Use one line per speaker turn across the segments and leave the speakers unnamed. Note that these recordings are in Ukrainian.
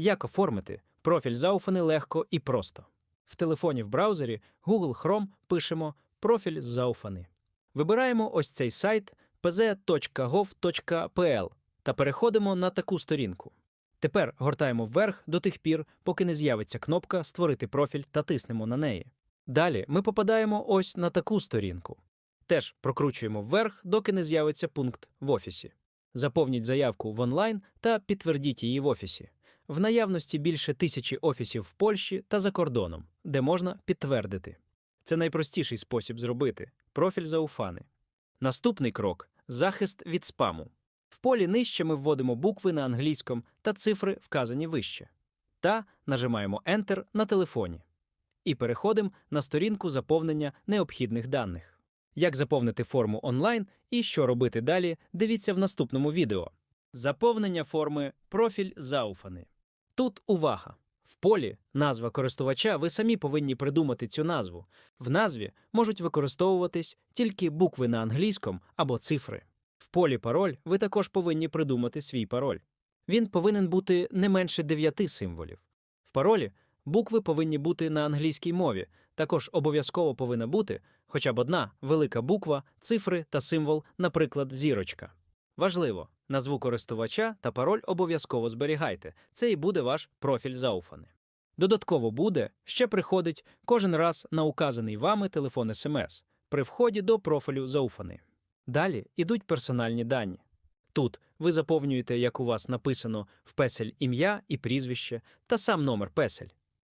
Як оформити профіль зауфани легко і просто. В телефоні в браузері Google Chrome пишемо профіль зауфани. Вибираємо ось цей сайт pz.gov.pl та переходимо на таку сторінку. Тепер гортаємо вверх до тих пір, поки не з'явиться кнопка Створити профіль та тиснемо на неї. Далі ми попадаємо ось на таку сторінку. Теж прокручуємо вверх, доки не з'явиться пункт в офісі. Заповніть заявку в онлайн та підтвердіть її в офісі. В наявності більше тисячі офісів в Польщі та за кордоном, де можна підтвердити. Це найпростіший спосіб зробити профіль зауфани. Наступний крок захист від спаму. В полі нижче ми вводимо букви на англійському та цифри, вказані вище. Та нажимаємо Enter на телефоні. І переходимо на сторінку заповнення необхідних даних. Як заповнити форму онлайн і що робити далі, дивіться в наступному відео. Заповнення форми профіль зауфани. Тут увага! В полі назва користувача ви самі повинні придумати цю назву. В назві можуть використовуватись тільки букви на англійському або цифри. В полі пароль ви також повинні придумати свій пароль. Він повинен бути не менше 9 символів. В паролі букви повинні бути на англійській мові. Також обов'язково повинна бути хоча б одна велика буква, цифри та символ, наприклад, зірочка. Важливо, назву користувача та пароль обов'язково зберігайте. Це і буде ваш профіль зауфани. Додатково буде ще приходить кожен раз на указаний вами телефон СМС при вході до профілю зауфани. Далі ідуть персональні дані. Тут ви заповнюєте, як у вас написано в песель ім'я і прізвище та сам номер песель.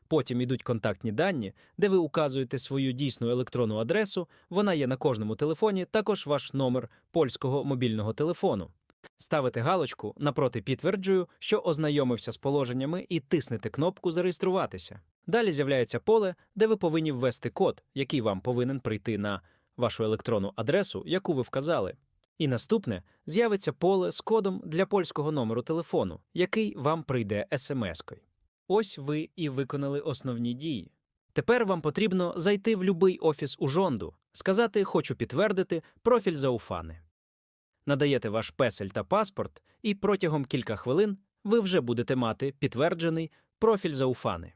Потім ідуть контактні дані, де ви указуєте свою дійсну електронну адресу, вона є на кожному телефоні, також ваш номер польського мобільного телефону. Ставите галочку напроти підтверджую, що ознайомився з положеннями, і тиснете кнопку Зареєструватися. Далі з'являється поле, де ви повинні ввести код, який вам повинен прийти на вашу електронну адресу, яку ви вказали. І наступне з'явиться поле з кодом для польського номеру телефону, який вам прийде смс-кою. Ось ви і виконали основні дії. Тепер вам потрібно зайти в будь-який офіс у жонду, сказати Хочу підтвердити профіль зауфани. Надаєте ваш песель та паспорт, і протягом кілька хвилин ви вже будете мати підтверджений профіль зауфани.